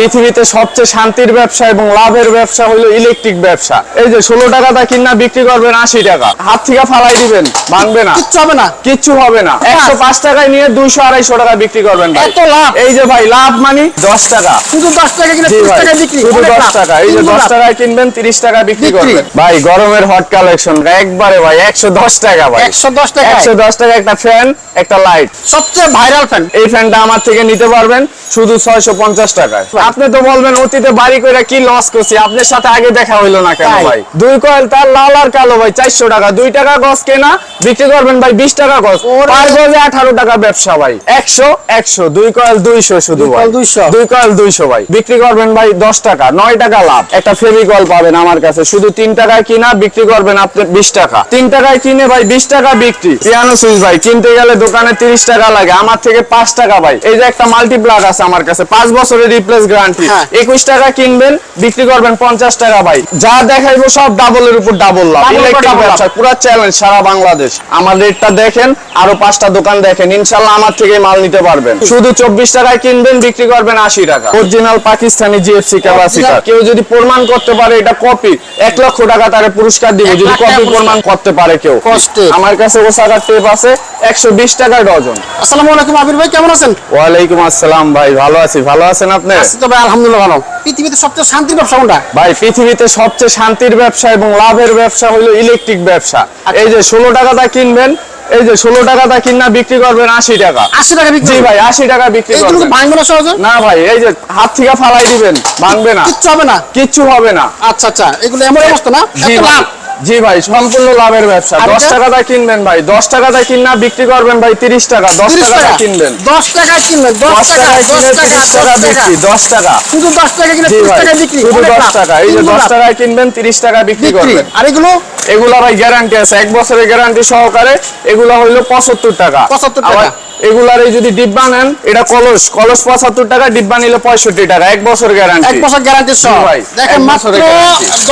পৃথিবীতে সবচেয়ে শান্তির ব্যবসা এবং লাভের ব্যবসা হলো ইলেকট্রিক ব্যবসা। এই যে ষোলো টাকাটা কিনা বিক্রি করবেন আশি টাকা। হাত থেকে ফালাই দিবেন ভাঙবে না। কিচ্ছু হবে না। কিচ্ছু হবে না। একশো পাঁচ টাকায় নিয়ে দুইশো আড়াইশো টাকা বিক্রি করবেন এত লাভ। এই যে ভাই লাভ মানি দশ টাকা। শুধু দশ টাকা কিনে টাকা বিক্রি শুধু দশ টাকা। এই যে দশ টাকায় কিনবেন তিরিশ টাকা বিক্রি বিক্রি। করবেন। ভাই গরমের হট কালেকশন একবারে ভাই একশো দশ টাকা ভাই। একশো দশ টাকা একশো দশ টাকা একটা ফ্যান একটা লাইট সবচেয়ে ভাইরাল ফ্যান এই ফ্যানটা আমার থেকে নিতে পারবেন শুধু ছয়শো পঞ্চাশ টাকায়। আপনি তো বলবেন অতীতে বাড়ি করে কি লস করছি? আপনার সাথে আগে দেখা হইল না কেন ভাই? দুই কয়েল তার লাল আর কালো ভাই চারশো টাকা। দুই টাকা গজ কেনা বিক্রি করবেন ভাই বিশ টাকা ওরে। পার গজে আঠারো টাকা ব্যবসা ভাই। একশো একশো। দুই কয়েল দুইশো শুধু দুই ভাই। কয়েল 200 দুই কয়েল দুইশো ভাই। বিক্রি করবেন ভাই দশ টাকা। নয় টাকা লাভ। একটা ফেভিকল পাবেন আমার কাছে। শুধু তিন টাকায় কিনা বিক্রি করবেন আপনি বিশ টাকা। তিন টাকায় কিনে ভাই বিশ টাকা বিক্রি। পিয়ানো সুইচ ভাই কিনতে গেলে দোকানে তিরিশ টাকা লাগে। আমার থেকে পাঁচ টাকা ভাই। এই যে একটা মাল্টিপ্লাগ আছে আমার কাছে। পাঁচ বছরের রিপ্লেস হ্যাঁ। একুশ টাকা কিনবেন বিক্রি করবেন পঞ্চাশ টাকা ভাই। যা দেখাইবো সব ডাবলের উপর ডাবল লাভ। ইলেকট্রিক ব্যবসা পুরো চ্যালেঞ্জ সারা বাংলাদেশ। আমার রেটটা দেখেন আরও পাঁচটা দোকান দেখেন ইনশাল্লাহ আমার থেকে মাল নিতে পারবেন। শুধু চব্বিশ টাকায় কিনবেন বিক্রি করবেন আশি টাকা। অরিজিনাল পাকিস্তানি জিএফসি ক্যাপাসিটার কেউ যদি প্রমাণ করতে পারে এটা কপি এক লক্ষ টাকা তারে পুরস্কার দিবে। যদি কপি প্রমাণ করতে পারে কেউ। কষ্টে। আমার কাছে ওসাকার টেপ আছে একশো বিশ টাকা ডজন। আসসালামু আলাইকুম আবির ভাই কেমন আছেন? ওয়ালাইকুম আসসালাম ভাই ভালো আছি। ভালো আছেন আপনি? তো ভাই আলহামদুলিল্লাহ ভালো। পৃথিবীতে সবচেয়ে শান্তির ব্যবসা কোনটা? ভাই পৃথিবীতে সবচেয়ে শান্তির ব্যবসা এবং লাভের ব্যবসা হলো ইলেকট্রিক ব্যবসা। এই যে ষোলো টাকাটা কিনবেন এই যে ষোলো টাকাটা কিনা বিক্রি করবেন আশি টাকা। আশি টাকা বিক্রি ভাই আশি টাকা বিক্রি করবেন। ভাঙবে না সহজে? না ভাই এই যে হাত থেকে ফালাই দিবেন ভাঙবে না। কিচ্ছু হবে না? কিচ্ছু হবে না। আচ্ছা আচ্ছা এগুলো এমন অবস্থা না? লাভ। জি ভাই সম্পূর্ণ লাভের ব্যবসা। দশ এটা? টাকাটা কিনবেন ভাই দশ টাকাটা কিনা বিক্রি করবেন ভাই তিরিশ টাকা দশ 30 টাকাটা টাকা? কিনবেন। দশ টাকা কিনবেন দশ টাকা কিনে তিরিশ টাকা টাকা বিক্রি দশ টাকা। শুধু দশ টাকা কিনে তিরিশ টাকা বিক্রি শুধু দশ টাকা এই যে দশ। টাকায় কিনবেন তিরিশ টাকা বিক্রি করবেন। আর এগুলো? এগুলা ভাই গ্যারান্টি আছে এক বছরের গ্যারান্টি সহকারে এগুলা হইল পঁচাত্তর টাকা। 75 টাকা। এগুলার এই যদি ডিব্বা নেন এটা কলস। কলস পঁচাত্তর টাকা ডিব্বা নিলে পঁয়ষট্টি টাকা এক বছর গ্যারান্টি এক বছর গ্যারান্টি সহ। ভাই, দেখেন মাত্র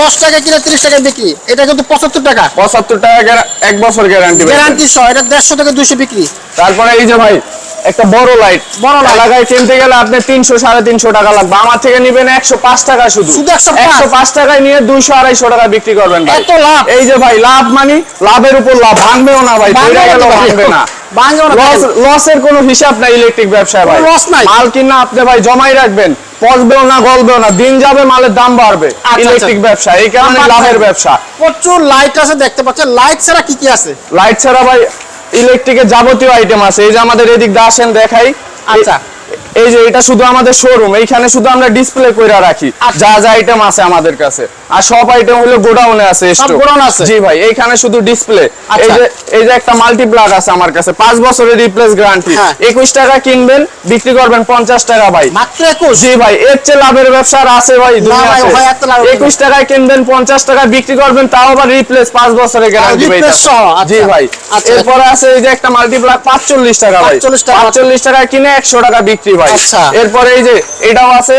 দশ টাকা কিনে তিরিশ টাকা বিক্রি। এটা পঁচাত্তর টাকা। পঁচাত্তর টাকা এক বছর গ্যারান্টি গ্যারান্টি সহ এটা দেড়শো থেকে দুইশো বিক্রি। তারপরে এই যে ভাই একটা বড় লাইট বড়। এলাকায় কিনতে গেলে আপনি তিনশো সাড়ে তিনশো টাকা লাগবে। আমার থেকে নিবেন একশো পাঁচ টাকা শুধু। শুধু 105 একশো পাঁচ টাকায় নিয়ে দুইশো আড়াইশো টাকা বিক্রি করবেন এত লাভ? এই যে ভাই লাভ মানি লাভের উপর লাভ। ভাঙবেও না ভাই ভাঙবে না। লসের কোনো হিসাব নাই ইলেকট্রিক ব্যবসায় ভাই। লস নাই। মাল কিনা আপনি ভাই জমাই রাখবেন। পচবেও না গলবেও না দিন যাবে মালের দাম বাড়বে। আচ্ছা। ইলেকট্রিক ব্যবসা এই কারণে লাভের ব্যবসা। প্রচুর লাইট আছে দেখতে পাচ্ছেন। লাইট ছাড়া কি কি আছে? লাইট ছাড়া ভাই ইলেকট্রিকের যাবতীয় আইটেম আছে। এই যে আমাদের এদিক দিয়ে আসেন দেখাই। আচ্ছা। এই যে এটা শুধু আমাদের শোরুম এইখানে শুধু আমরা ডিসপ্লে করে রাখি আচ্ছা। যা যা আইটেম আছে আমাদের কাছে আর সব আইটেম হলো গোডাউনে আছে। গোডাউনে আছে? জি ভাই এইখানে শুধু ডিসপ্লে আচ্ছা। এই যে এই যে একটা মাল্টিপ্লাগ আছে আমার কাছে পাঁচ বছরের রিপ্লেস গ্যারান্টি হ্যাঁ। একুশ টাকা কিনবেন বিক্রি করবেন পঞ্চাশ টাকা ভাই মাত্র একুশ জি ভাই এর চেয়ে লাভের ব্যবসা আছে ভাই ভাই, ভাই, হবে না। একুশ টাকায় কিনবেন পঞ্চাশ টাকা বিক্রি করবেন তাও আবার রিপ্লেস পাঁচ বছরের গ্যারান্টি সহ, আচ্ছা। জি ভাই আচ্ছা। এরপরে আছে এই যে একটা মাল্টিপ্লাক পাঁচচল্লিশ টাকা ভাই 45 টাকা। কিনে একশো টাকা বিক্রি ভাই আচ্ছা। এরপরে এই যে এটাও আছে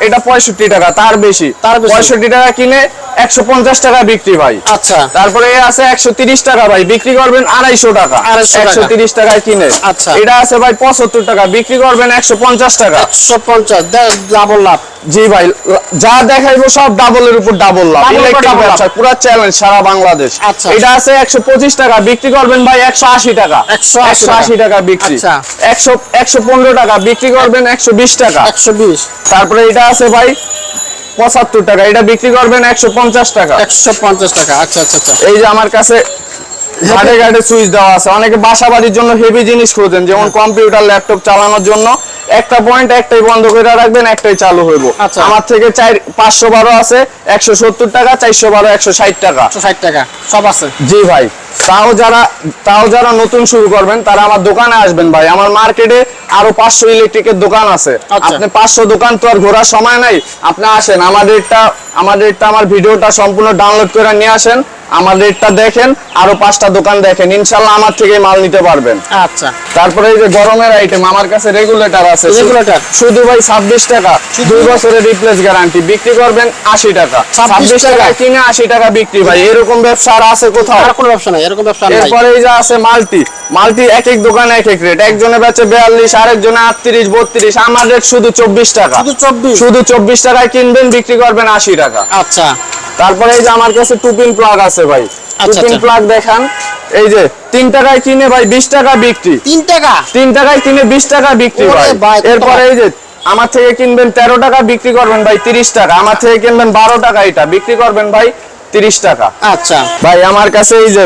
এটা পঁয়ষট্টি টাকা তার বেশি তার পঁয়ষট্টি টাকা কিনে একশো পঞ্চাশ টাকা বিক্রি ভাই। আচ্ছা। তারপরে আছে একশো তিরিশ টাকা ভাই। বিক্রি করবেন আড়াইশো টাকা। 250 টাকা। একশো তিরিশ টাকায় কিনে। আচ্ছা। এটা আছে ভাই পঁচাত্তর টাকা। বিক্রি করবেন একশো পঞ্চাশ টাকা। একশো পঞ্চাশ। ডাবল লাভ। জি ভাই যা দেখাইবো সব ডাবলের উপর ডাবল লাভ। ইলেকট্রিক ব্যবসা পুরো চ্যালেঞ্জ সারা বাংলাদেশ। আচ্ছা। এটা আছে একশো পঁচিশ টাকা। বিক্রি করবেন ভাই একশো আশি টাকা। 180 একশো আশি টাকা বিক্রি। আচ্ছা। একশো একশো পনেরো টাকা। বিক্রি করবেন একশো বিশ টাকা। একশো বিশ। তারপরে এটা আছে ভাই পঁচাত্তর টাকা। এটা বিক্রি করবেন একশো পঞ্চাশ টাকা। একশো পঞ্চাশ টাকা আচ্ছা আচ্ছা আচ্ছা। এই যে আমার কাছে ঘাটে ঘাটে সুইচ দেওয়া আছে। অনেকে বাসা বাড়ির জন্য হেভি জিনিস খোঁজেন যেমন কম্পিউটার ল্যাপটপ চালানোর জন্য। একটা পয়েন্ট একটাই বন্ধ করে রাখবেন একটাই চালু হইব। আচ্ছা। আমার থেকে চার পাঁচশো বারো আছে একশো সত্তর টাকা চারশো বারো একশো ষাট টাকা। ষাট টাকা সব আছে। জি ভাই তাও যারা তাও যারা নতুন শুরু করবেন তারা আমার দোকানে আসবেন ভাই। আমার মার্কেটে আরও পাঁচশো ইলেকট্রিকের দোকান আছে। আচ্ছা। আপনি পাঁচশো দোকান তো আর ঘোরার সময় নাই। আপনি আসেন আমাদেরটা আমাদেরটা আমার ভিডিওটা সম্পূর্ণ ডাউনলোড করে নিয়ে আসেন। আমার রেটটা দেখেন আরও পাঁচটা দোকান দেখেন ইনশাল্লাহ আমার থেকে মাল নিতে পারবেন। আচ্ছা। তারপরে এই যে গরমের আইটেম আমার কাছে রেগুলেটর আছে। Regulator? শুধু ভাই ছাব্বিশ টাকা। দুই বছরের রিপ্লেস গ্যারান্টি বিক্রি করবেন আশি টাকা। 26 ছাব্বিশ টাকা? কিনে আশি টাকা বিক্রি ভাই। এরকম ব্যবসা আর আছে কোথাও আর কোনো ব্যবসা নাই এরকম ব্যবসা নাই। এরপরে এই যে আছে মাল্টি। মাল্টি এক এক দোকানে এক এক রেট একজনে বেচে বিয়াল্লিশ আরেকজনে আটত্রিশ বত্রিশ। আমার রেট শুধু চব্বিশ টাকা। শুধু চব্বিশ? শুধু চব্বিশ টাকায় কিনবেন বিক্রি করবেন আশি টাকা। আচ্ছা। তারপরে এই যে আমার কাছে টু পিন প্লাগ আছে ভাই। টু আচ্ছা। প্লাগ দেখান। এই যে তিন টাকায় কিনে ভাই বিশ টাকা বিক্রি। তিন টাকা? তিন টাকায় কিনে বিশ টাকা বিক্রি ভাই, এরপরে এই যে আমার থেকে কিনবেন তেরো টাকা বিক্রি করবেন ভাই তিরিশ টাকা। আমার থেকে কিনবেন বারো টাকা এটা। বিক্রি করবেন ভাই তিরিশ টাকা। আচ্ছা। ভাই আমার কাছে এই যে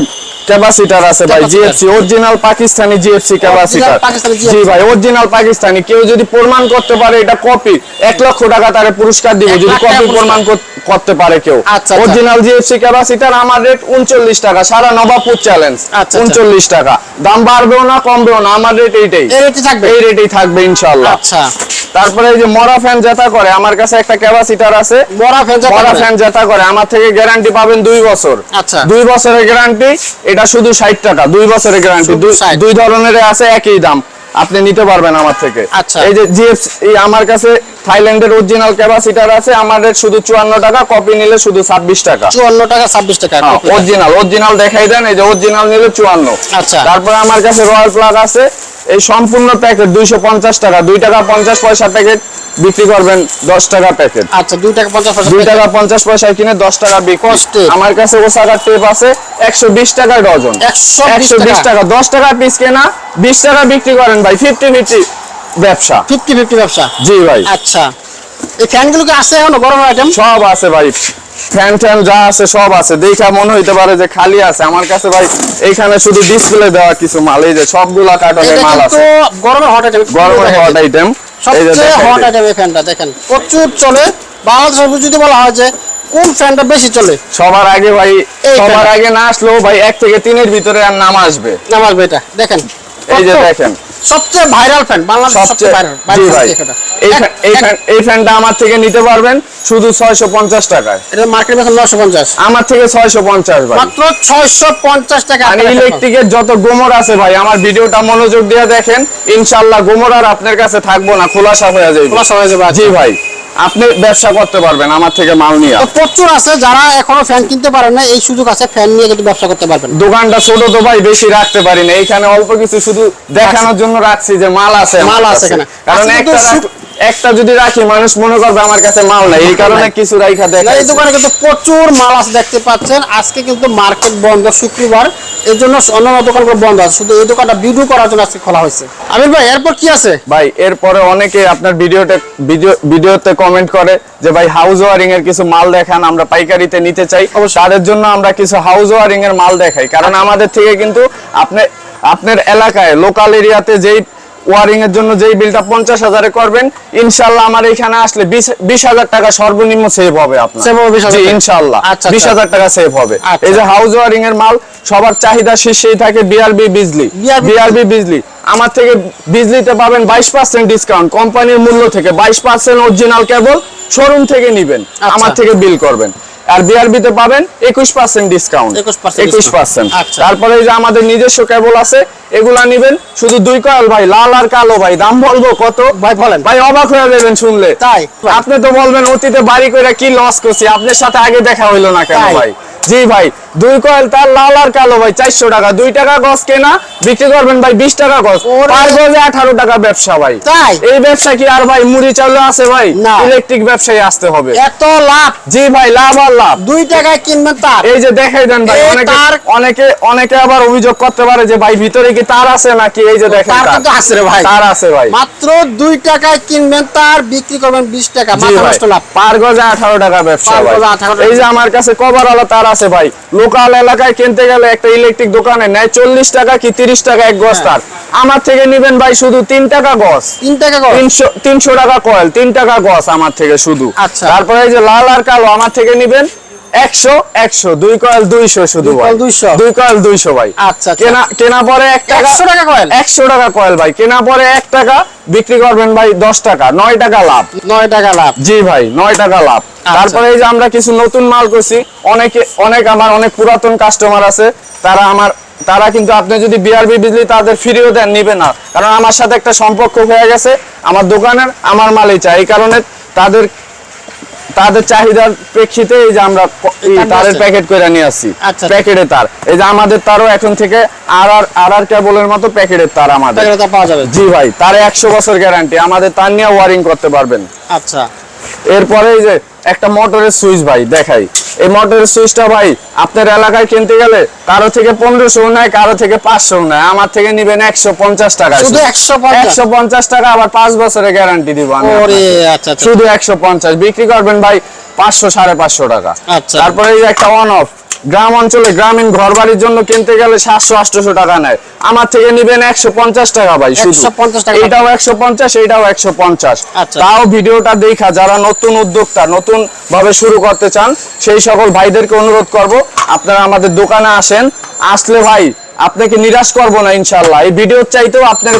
ক্যাপাসিটার আছে ভাই GFC original Pakistani GFC capacitor জি ভাই অরিজিনাল পাকিস্তানি কেউ যদি প্রমাণ করতে পারে এটা কপি এক লক্ষ টাকা তারে পুরস্কার দিব যদি কপি প্রমাণ করতে পারে কেউ। অরিজিনাল জিএফসি ক্যাপাসিটার আমার রেট উনচল্লিশ টাকা সারা নবাবপুর চ্যালেঞ্জ আচ্ছা। উনচল্লিশ টাকা। দাম বাড়বেও না কমবেও না আমার রেট এইটাই। এই রেটে থাকবে? এই রেটেই থাকবে ইনশাল্লাহ আচ্ছা। তারপরে এই যে মরা ফ্যান যেটা করে আমার কাছে একটা ক্যাপাসিটার আছে। মরা ফ্যান যেটা করে? আমার থেকে গ্যারান্টি পাবেন দুই বছর। আচ্ছা। দুই বছরের গ্যারান্টি এটা শুধু ষাট টাকা দুই বছরের গ্যারান্টি দুই ধরনের আছে একই দাম আপনি নিতে পারবেন আমার থেকে। আচ্ছা। এই যে জিএফ আমার কাছে থাইল্যান্ডের অরিজিনাল ক্যাপাসিটার আছে আমার রেট শুধু চুয়ান্ন টাকা কপি নিলে শুধু ছাব্বিশ টাকা। চুয়ান্ন টাকা ছাব্বিশ টাকা copy অরিজিনাল অরিজিনাল দেখাই দেন এই যে অরিজিনাল নিলে চুয়ান্ন। আচ্ছা। তারপরে আমার কাছে রয়্যাল প্লাগ আছে এই সম্পূর্ণ প্যাকেট দুইশো পঞ্চাশ টাকা দুই টাকা পঞ্চাশ পয়সা প্যাকেট বিক্রি করবেন দশ টাকা প্যাকেট। আচ্ছা দুই টাকা পঞ্চাশ পয়সা দুই টাকা পঞ্চাশ পয়সায় কিনে দশ টাকা বিক্রি আমার কাছে ওসাকার টেপ আছে একশো বিশ টাকা ডজন। একশো বিশ টাকা? দশ টাকা পিস কেনা বিশ টাকা বিক্রি করেন ভাই ফিফটি ফিফটি ব্যবসা। ফিফটি ফিফটি ব্যবসা? জি ভাই। আচ্ছা এই ফ্যানগুলো কি আছে এখনও গরম আইটেম সব আছে ভাই। ফ্যান ট্যান যা আছে সব আছে। দেখা মনে হইতে পারে যে খালি আছে। আমার কাছে ভাই এইখানে শুধু ডিসপ্লে দেওয়া কিছু মাল। এই যে সবগুলা কার্টনের মাল আছে। গরমের হট আইটেম গরমের হট আইটেম সবচেয়ে হট। আইটেম এই ফ্যানটা দেখেন। প্রচুর চলে। বাংলাদেশের যদি বলা হয় যে কোন ফ্যানটা বেশি চলে? সবার আগে ভাই সবার আগে না আসলেও ভাই এক থেকে তিনের ভিতরে আর নাম আসবে। আমার এটা। দেখেন এই যে দেখেন। সবচেয়ে ভাইরাল ফ্যান বাংলাদেশের সবচেয়ে ভাইরাল ভাই। এই ফ্যান- এই ফ্যান এই ফ্যানটা আমার থেকে নিতে পারবেন শুধু ছয়শো পঞ্চাশ টাকায়। এটা মার্কেট নশো পঞ্চাশ। আমার থেকে ছয়শো পঞ্চাশ ভাই। মাত্র ছয়শো পঞ্চাশ টাকা মানে ইলেকট্রিকের যত গোমর আছে ভাই আমার ভিডিওটা মনোযোগ দিয়ে দেখেন ইনশাল্লাহ গোমর আর আপনার কাছে থাকব না খোলাসা হয়ে যাবে। খোলাসা হয়ে যাবে, আচ্ছা। জি ভাই। আপনি ব্যবসা করতে পারবেন আমার থেকে মাল নিয়ে প্রচুর আছে যারা এখনও ফ্যান কিনতে পারেন না এই সুযোগ আছে ফ্যান নিয়ে কিন্তু ব্যবসা করতে পারবেন। দোকানটা ছোট তো ভাই বেশি রাখতে পারি না। এইখানে অল্প কিছু শুধু দেখানোর জন্য রাখছি যে মাল আছে মাল আছে এখানে। কারণ একটা কিন্তু রাখ- একটা যদি রাখি মানুষ মনে করবে আমার কাছে মাল নাই। এই কারণে কিছু রাইখা দেখা এই দোকানে কিন্তু প্রচুর মাল আছে দেখতে পাচ্ছেন। আজকে কিন্তু মার্কেট বন্ধ শুক্রবার। এর জন্য অন্যান্য দোকানগুলো বন্ধ আছে। শুধু এই দোকানটা ভিডিও করার জন্য আজকে খোলা হয়েছে। আমির ভাই এরপর কি আছে? ভাই এরপরে অনেকে আপনার ভিডিওতে ভিডিও ভিডিওতে কমেন্ট করে যে ভাই হাউস ওয়ারিং এর কিছু মাল দেখান আমরা পাইকারিতে নিতে চাই। তাদের জন্য আমরা কিছু হাউস ওয়ারিং এর মাল দেখাই। কারণ আমাদের থেকে কিন্তু আপনি আপনার এলাকায় লোকাল এরিয়াতে যেই ওয়ারিং এর জন্য যেই বিলটা পঞ্চাশ হাজারে করবেন ইনশাল্লাহ আমার এখানে আসলে বিশ বিশ হাজার টাকা সর্বনিম্ন সেভ হবে আপনার। Save হবে 20,000 জি, টাকা। ইনশাল্লাহ। আচ্ছা, বিশ আচ্ছা। হাজার টাকা সেভ হবে। আচ্ছা। এই যে হাউস ওয়ারিং এর মাল সবার চাহিদা শীর্ষেই থাকে বিআরবি বিজলি বিআরবি বিজলি আমার থেকে বিজলিতে পাবেন বাইশ পার্সেন্ট ডিসকাউন্ট কোম্পানির মূল্য থেকে। বাইশ পার্সেন্ট অরিজিনাল কেবল শোরুম থেকে নিবেন। আমার থেকে বিল করবেন। আর বিআরবিতে পাবেন একুশ পার্সেন্ট ডিসকাউন্ট 21% একুশ discount। পার্সেন্ট আচ্ছা। তারপরে এই যে আমাদের নিজস্ব কেবল আছে এগুলা নেবেন শুধু দুই কয়েল ভাই লাল আর কালো ভাই দাম বলব কত ভাই বলেন ভাই অবাক হয়ে যাবেন শুনলে তাই? আপনি তো বলবেন অতীতে বাড়ি করে কি লস করছি আপনার সাথে আগে দেখা হইল না কেন? ভাই জি ভাই দুই কয়েল তার লাল আর কালো ভাই চারশো টাকা। দুই টাকা গজ কেনা বিক্রি করবেন ভাই বিশ টাকা ওরে। পার গজে আঠারো টাকা ব্যবসা ভাই। তাই? এই ব্যবসা কি আর ভাই মুড়ি চাউলে আছে ভাই? না। ইলেকট্রিক ব্যবসায় আসতে হবে। এত লাভ? জি ভাই লাভ আর লাভ। দুই টাকায় কিনবেন তার? এই যে দেখাই দেন ভাই অনেকে অনেকে অনেকে আবার অভিযোগ করতে পারে যে ভাই ভিতরে কি তার আছে নাকি? এই যে দেখেন তার তার। আছে রে ভাই। তার আছে ভাই। মাত্র দুই টাকায় কিনবেন তার বিক্রি করবেন বিশ টাকা। মাথা নষ্ট লাভ। পার গজে আঠারো টাকা ব্যবসা ভাই। গজে 18 টাকা। এই যে আমার কাছে কভার আলো তার আছে ভাই। লোকাল এলাকায় কিনতে গেলে একটা ইলেকট্রিক দোকানে নেয় চল্লিশ টাকা কি তিরিশ টাকা এক গজ হ্যাঁ। তার আমার থেকে নিবেন ভাই শুধু তিন টাকা গজ। তিন টাকা তিনশো তিনশো টাকা কয়েল তিন টাকা গজ আমার থেকে শুধু। আচ্ছা। তারপরে এই যে লাল আর কালো আমার থেকে নিবেন একশো একশো দুই কয়েল দুইশো শুধু দুই কয়েল 200 দুই কয়েল দুইশো ভাই। আচ্ছা, আচ্ছা। কেনা কেনা পরে এক টাকা। 100 টাকা কয়েল? একশো টাকা কয়েল ভাই। কেনা পরে এক টাকা বিক্রি করবেন ভাই দশ টাকা। নয় টাকা লাভ। নয় টাকা লাভ। জি ভাই নয় টাকা লাভ। আচ্ছা। তারপরে এই যে আমরা কিছু নতুন মাল করছি অনেকে অনেক আমার অনেক পুরাতন কাস্টমার আছে। তারা আমার তারা কিন্তু আপনি যদি বিআরবি বিজলি তাদের ফ্রিও দেন নিবে না। কারণ আমার সাথে একটা সম্পর্ক হয়ে গেছে। আমার দোকানের আমার মালই চাই। এই কারণে তাদের তাদের চাহিদার প্রেক্ষিতে এই যে আমরা তারের প্যাকেট করে নিয়ে আসছি। আচ্ছা। প্যাকেটে তার। এই যে আমাদের তারও এখন থেকে আর আর আর আর কেবলের মতো প্যাকেটের তার আমাদের। পাওয়া যাবে। জি ভাই তার একশো বছর গ্যারান্টি আমাদের তার নিয়ে ওয়ারিং করতে পারবেন। আচ্ছা। এরপরে এই যে একটা মোটরের সুইচ ভাই দেখাই। এই মোটরের সুইচটা ভাই আপনার এলাকায় কিনতে গেলে কারও থেকে পনেরোশো নেয় কারও থেকে পাঁচশো নেয়। আমার থেকে নিবেন একশো পঞ্চাশ টাকা শুধু 150? একশো পঞ্চাশ? টাকা আবার পাঁচ বছরের গ্যারান্টি দিব আমি। আচ্ছা আচ্ছা। শুধু একশো পঞ্চাশ। বিক্রি করবেন ভাই পাঁচশো সাড়ে পাঁচশো টাকা। আচ্ছা। তারপরে একটা অন অফ গ্রাম অঞ্চলে গ্রামীণ ঘর বাড়ির জন্য কিনতে গেলে সাতশো আটশো টাকা নেয়। আমার থেকে নিবেন একশো পঞ্চাশ টাকা ভাই শুধু। 150 একশো পঞ্চাশ এইটাও একশো পঞ্চাশ। আচ্ছা। তাও ভিডিওটা দেখা যারা নতুন উদ্যোক্তা নতুন ভাবে শুরু করতে চান সেই সকল ভাইদেরকে অনুরোধ করব আপনারা আমাদের দোকানে আসেন। আসলে ভাই আপনাকে নিরাশ করব না ইনশাল্লাহ এই ভিডিওর চাইতেও আপনার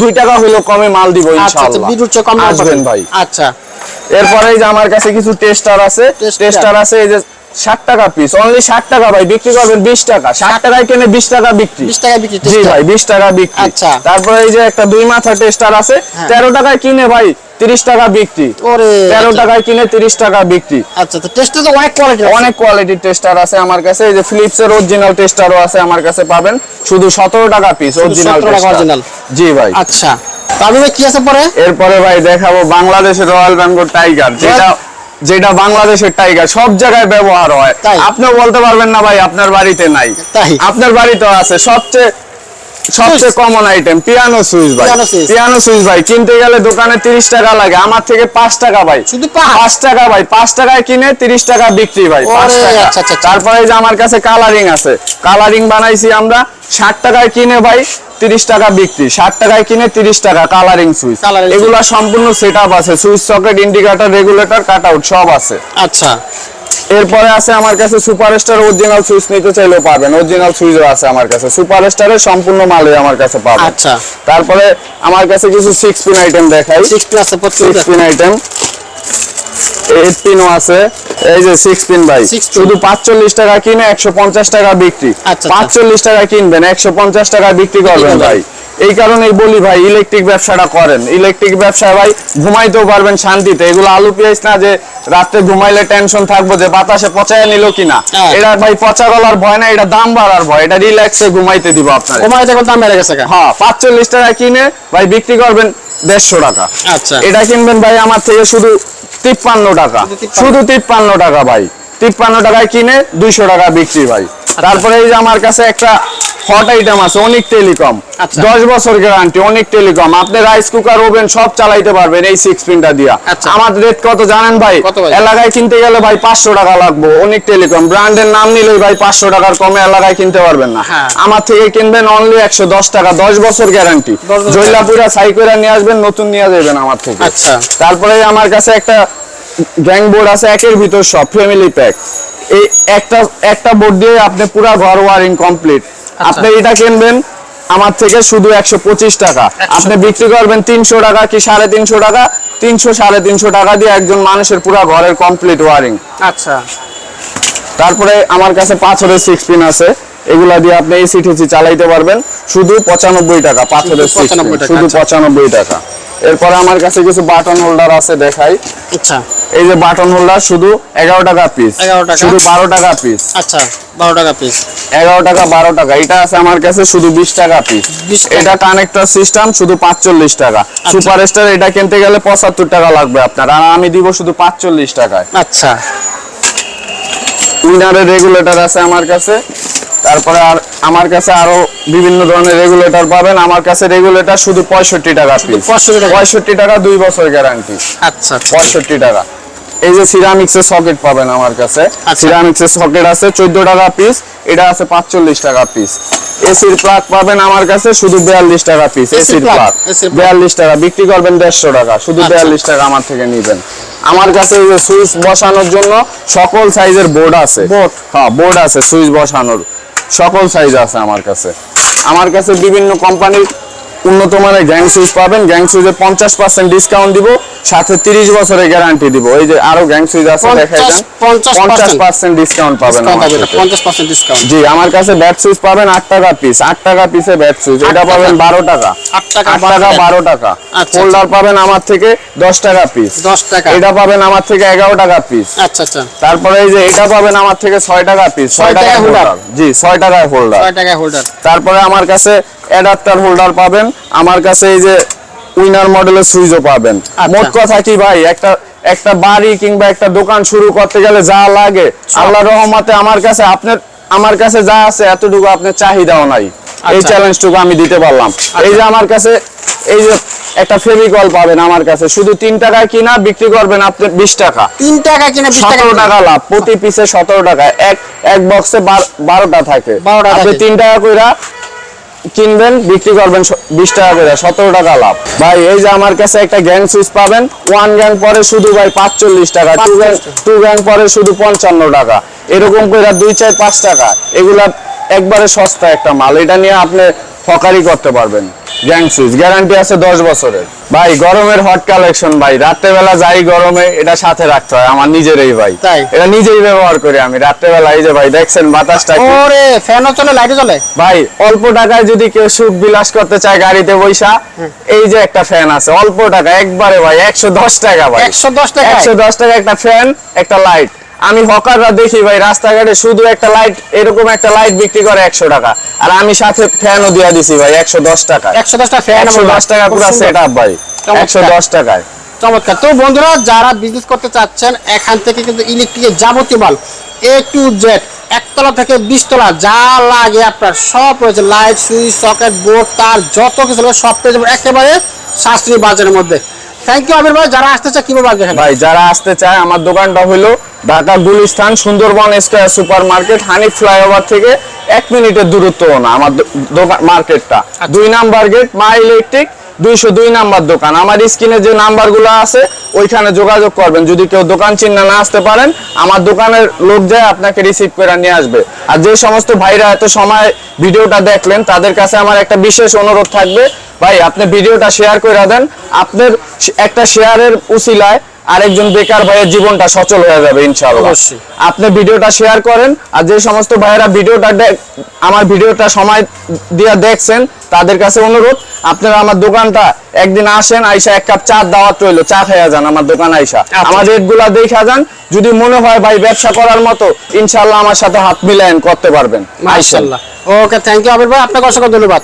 দুই টাকা হইলেও কমে মাল দিব আচ্ছা ইনশাল্লাহ চেয়ে কম আসবেন ভাই। আচ্ছা। এরপরে এই যে আমার কাছে কিছু টেস্টার আছে। টেস্টার আছে এই যে ষাট টাকা পিস অনলি ষাট টাকা ভাই বিক্রি করবেন বিশ টাকা। ষাট টাকায় কিনে বিশ টাকা বিক্রি। 20 টাকা বিক্রি জি ভাই বিশ টাকা বিক্রি। আচ্ছা। তারপরে এই যে একটা দুই মাথা টেস্টার আছে হ্যাঁ। তেরো টাকায় কিনে ভাই তিরিশ টাকা বিক্রি। তেরো আচ্ছা। টাকায় কিনে তিরিশ টাকা বিক্রি। আচ্ছা তো অনেক কোয়ালিটি অনেক কোয়ালিটির টেস্টার আছে আমার কাছে। এই যে ফিলিপস এর অরিজিনাল টেস্টারও আছে আমার কাছে পাবেন। শুধু সতেরো টাকা পিস অরিজিনাল 17 টাকা original। জি ভাই। আচ্ছা। তো কি আছে পরে এরপরে ভাই দেখাবো বাংলাদেশের রয়্যাল বেঙ্গল টাইগার যেটা যেটা বাংলাদেশের টাইগার সব জায়গায় ব্যবহার হয় তাই? আপনিও বলতে পারবেন না ভাই আপনার বাড়িতে নাই তাই? আপনার বাড়িতে আছে সবচেয়ে সবচেয়ে কমন আইটেম পিয়ানো সুইচ ভাই। পিয়ানো সুইচ ভাই কিনতে গেলে দোকানে তিরিশ টাকা লাগে আমার থেকে পাঁচ টাকা ভাই। শুধু পাঁচ? পাঁচ টাকা ভাই পাঁচ টাকায় কিনে তিরিশ টাকা বিক্রি ভাই টাকা। আচ্ছা, আচ্ছা, আচ্ছা। তারপরে যে আমার কাছে কালারিং আছে কালারিং বানাইছি আমরা ষাট টাকায় কিনে ভাই তিরিশ টাকা বিক্রি ষাট টাকায় কিনে তিরিশ টাকা কালারিং সুইচ এগুলা সম্পূর্ণ সেট আছে switch socket indicator regulator cut out সব আছে। আচ্ছা। এরপরে আছে আমার কাছে সুপারস্টার অরিজিনাল সুইচ নিতে চাইলেও পাবেন। অরিজিনাল সুইচও আছে আমার কাছে। সুপারস্টারের সম্পূর্ণ মালই আমার কাছে পাবেন। আচ্ছা। তারপরে আমার কাছে কিছু সিক্স পিন আইটেম দেখাই। সিক্স প্লাস প্রচুর। সিক্স পিন আইটেম এইট পিনও আছে। এই যে সিক্স পিন ভাই শুধু পাঁচচল্লিশ টাকা কিনে একশো পঞ্চাশ টাকা বিক্রি। আচ্ছা, আচ্ছা। পাঁচচল্লিশ টাকা কিনবেন একশো পঞ্চাশ টাকা বিক্রি করবেন। ভাই। এই কারণেই বলি ভাই ইলেকট্রিক ব্যবসাটা করেন। ইলেকট্রিক ব্যবসায় ভাই ঘুমাইতেও পারবেন শান্তিতে। এগুলো আলু পেঁয়াজ না যে রাত্রে ঘুমাইলে টেনশন থাকব যে বাতাসে পচায় নিল কিনা। হ্যাঁ। এটা ভাই পচা গলার ভয় না এটা দাম বাড়ার ভয়। এটা রিল্যাক্সে ঘুমাইতে দিব আপনার দেখো দাম বেড়ে গেছে। হ্যাঁ পাঁচচল্লিশ টাকা কিনে ভাই বিক্রি করবেন দেড়শো টাকা। আচ্ছা। এটা কিনবেন ভাই আমার থেকে শুধু তিপ্পান্ন টাকা। শুধু 53 শুধু তিপ্পান্ন টাকা ভাই। তিপ্পান্ন টাকায় কিনে দুইশো টাকা বিক্রি ভাই। তারপরে এই যে আমার কাছে একটা হট আইটেম আছে অনেক টেলিকম আচ্ছা। দশ বছর গ্যারান্টি অনেক টেলিকম আপনি রাইস কুকার ওভেন সব চালাইতে পারবেন এই সিক্স পিনটা দিয়া। আচ্ছা। আমার রেট কত জানেন ভাই? এলাকায় কিনতে গেলে ভাই পাঁচশো টাকা লাগবে। অনেক টেলিকম ব্র্যান্ডের নাম নিলেই ভাই পাঁচশো টাকার কমে এলাকায় কিনতে পারবেন না। হ্যাঁ। আমার থেকে কিনবেন অনলি একশো দশ টাকা দশ বছর গ্যারান্টি 10 বছর। জৈলাপুরা সাইকেরা নিয়ে আসবেন নতুন নিয়ে যাবেন আমার থেকে। আচ্ছা। তারপরে আমার কাছে একটা গ্যাং বোর্ড আছে একের ভিতর সব ফ্যামিলি প্যাক এই একটা একটা বোর্ড দিয়ে আপনি পুরো ঘর ওয়ারিং কমপ্লিট আপনি এটা কিনবেন আমার থেকে শুধু একশো পঁচিশ টাকা। আপনি বিক্রি করবেন তিনশো টাকা কি সাড়ে তিনশো টাকা? তিনশো সাড়ে তিনশো টাকা দিয়ে একজন মানুষের পুরো ঘরের কমপ্লিট ওয়ারিং আচ্ছা। তারপরে আমার কাছে পাঁচ পাথরের সিক্স পিন আছে। এগুলা দিয়ে আপনি এসি টেসি চালাইতে পারবেন। শুধু পঁচানব্বই টাকা পাথরের শুধু টাকা, আচ্ছা। পঁচানব্বই টাকা। এরপরে আমার কাছে কিছু বাটন হোল্ডার আছে দেখাই। আচ্ছা। এই যে বাটন হোল্ডার শুধু এগারো টাকা পিস 11 টাকা। শুধু বারো টাকা পিস আচ্ছা বারো টাকা পিস এগারো টাকা বারো টাকা। এটা আছে আমার কাছে শুধু বিশ টাকা পিস এটা কানেক্টর সিস্টেম শুধু পাঁচচল্লিশ টাকা। সুপার স্টার এটা কিনতে গেলে পঁচাত্তর টাকা লাগবে আপনার। আর আমি দিব শুধু পাঁচচল্লিশ টাকায়। আচ্ছা। উইনারের রেগুলেটর আছে আমার কাছে। তারপরে আর আমার কাছে আরও বিভিন্ন ধরনের রেগুলেটর পাবেন। আমার কাছে রেগুলেটর শুধু পঁয়ষট্টি টাকা পিস 65 টাকা। পঁয়ষট্টি টাকা দুই বছর গ্যারান্টি আচ্ছা আচ্ছা। পঁয়ষট্টি টাকা। এই যে সিরামিক্সের সকেট পাবেন আমার কাছে। আচ্ছা। সিরামিক্স সকেট আছে চোদ্দ টাকা পিস এটা আছে পাঁচচল্লিশ টাকা পিস এসির প্লাগ পাবেন আমার কাছে শুধু বিয়াল্লিশ টাকা পিস এসির প্লাগ বিয়াল্লিশ টাকা। বিক্রি করবেন দেড়শো টাকা। শুধু আচ্ছা। বিয়াল্লিশ টাকা আমার থেকে নিবেন। আমার কাছে এই যে সুইচ বসানোর জন্য সকল সাইজের বোর্ড আছে। Board? হ্যাঁ বোর্ড আছে সুইচ বসানোর। সকল সাইজ আছে আমার কাছে। আমার কাছে বিভিন্ন কোম্পানির উন্নত মানের গ্যাং সুইচ পাবেন। গ্যাং সুইচে পঞ্চাশ পার্সেন্ট ডিসকাউন্ট দিব। সাথে তিরিশ বছরের গ্যারান্টি দিব। এই যে আরও গ্যাং সুইচ আছে দেখাই দেন। 50% ডিসকাউন্ট পাবেন আমার থেকে। পঞ্চাশ পার্সেন্ট ডিসকাউন্ট জি আমার কাছে ব্যাট সুইচ পাবেন আট টাকা পিস আট টাকা পিসে ব্যাট সুইচ এটা পাবেন বারো টাকা। আট টাকা, আট বারো টাকা। টাকা। বারো টাকা আচ্ছা, হোল্ডার পাবেন আমার থেকে দশ টাকা পিস দশ টাকা। এটা পাবেন আমার থেকে এগারো টাকা পিস আচ্ছা আচ্ছা। তারপরে এই যে এটা পাবেন আমার থেকে ছয় টাকা পিস ছয় টাকা? হোল্ডার জি ছয় টাকায় হোল্ডার ছয় টাকায় হোল্ডার তারপরে আমার কাছে অ্যাডাপ্টার হোল্ডার পাবেন। আমার কাছে এই যে উইনার মডেলের সুইচও পাবেন। আচ্ছা। মোট কথা কি ভাই? একটা একটা বাড়ি কিংবা একটা দোকান শুরু করতে গেলে যা লাগে আল্লাহ রহমতে আমার কাছে আপনার আমার কাছে যা আছে এতটুকু আপনার চাহিদাও নাই। এই আচ্ছা। চ্যালেঞ্জটুকু আমি দিতে পারলাম। এই যে আমার কাছে এই যে একটা ফেভিকল পাবেন আমার কাছে শুধু তিন টাকায় কিনা বিক্রি করবেন আপনি বিশ টাকা। তিন টাকা কিনা বিশ টাকা সতেরো টাকা লাভ প্রতি পিসে সতেরো টাকা। এক এক বক্সে বারোটা থাকে। 12টা আপনি। তিন টাকা কইরা কিনবেন বিক্রি করবেন বিশ টাকা করে সতেরো টাকা লাভ। ভাই এই যে আমার কাছে একটা গ্যাং সুইচ পাবেন ওয়ান গ্যাং পরে শুধু ভাই পাঁচচল্লিশ টাকা টু গ্যাং টু গ্যাং পরে শুধু পঞ্চান্ন টাকা। এরকম করে দুই চার পাঁচ টাকা। এগুলা একবারে সস্তা একটা মাল। এটা নিয়ে আপনি হকারি করতে পারবেন। গ্যাং সুইচ গ্যারান্টি আছে দশ বছরের। ভাই গরমের হট কালেকশন ভাই রাত্রেবেলা যাই গরমে এটা সাথে রাখতে হয় আমার নিজেরই ভাই। তাই? এটা নিজেই ব্যবহার করি আমি রাত্রেবেলা এই যে ভাই দেখছেন বাতাসটা ওরে ফ্যানও চলে লাইটও চলে? ভাই অল্প টাকায় যদি কেউ সুখ বিলাস করতে চায় গাড়িতে বৈশা এই যে একটা ফ্যান আছে অল্প টাকা একবারে ভাই একশো দশ টাকা ভাই। একশো দশ টাকা একশো দশ টাকা একটা ফ্যান একটা লাইট আমি হকাররা দেখি ভাই রাস্তাঘাটে শুধু একটা লাইট এরকম একটা লাইট বিক্রি করে একশো টাকা। আর আমি সাথে ফ্যানও দিয়ে দিছি ভাই একশো দশ টাকা একশো দশ টাকা ফ্যান একশো দশ টাকা পুরো সেট আপ ভাই একশো দশ টাকায়। চমৎকার। তো বন্ধুরা যারা বিজনেস করতে চাচ্ছেন এখান থেকে কিন্তু ইলেকট্রিকের যাবতীয় মাল এ টু জেড একতলা থেকে বিশতলা যা লাগে আপনার সব রয়েছে। লাইট সুইচ সকেট বোর্ড তার যত কিছু সব পেয়ে যাবেন একেবারে সাশ্রয়ী বাজারের মধ্যে। থ্যাংক ইউ আমির ভাই। যারা আসতে চায় কীভাবে আসবে ভাই যারা আসতে চায় আমার দোকানটা হলো Dhaka Gulistan Sundarban square super market Hanif flyover থেকে এক মিনিটের দূরত্ব না আমার দোকান মার্কেটটা। দুই নাম্বার গেট মা ইলেকট্রিক দুইশো দুই নাম্বার দোকান। আমার স্ক্রিনে যে নাম্বারগুলো আছে ওইখানে যোগাযোগ করবেন। যদি কেউ দোকান চিহ্ন না আসতে পারেন আমার দোকানের লোক যায় আপনাকে রিসিভ করে নিয়ে আসবে। আর যে সমস্ত ভাইরা এত সময় ভিডিওটা দেখলেন তাদের কাছে আমার একটা বিশেষ অনুরোধ থাকবে। ভাই আপনি ভিডিওটা শেয়ার করে দেন। আপনার একটা শেয়ারের উসিলায় আরেকজন বেকার ভাইয়ের জীবনটা সচল হয়ে যাবে ইনশাআল্লাহ। অবশ্যই। আপনি ভিডিওটা শেয়ার করেন আর যে সমস্ত ভাইয়েরা ভিডিওটা আমার ভিডিওটা সময় দিয়ে দেখছেন তাদের কাছে অনুরোধ আপনারা আমার দোকানটা একদিন আসেন আইসা এক কাপ চা দাওয়াত রইল চা খাইয়া যান আমার দোকান আইসা। আমার রেটগুলা দেখা যান যদি মনে হয় ভাই ব্যবসা করার মতো ইনশাআল্লাহ আমার সাথে হাত মিলায়েন করতে পারবেন। মাশাআল্লাহ। ওকে থ্যাংক ইউ আমির ভাই আপনাকে অসংখ্য ধন্যবাদ।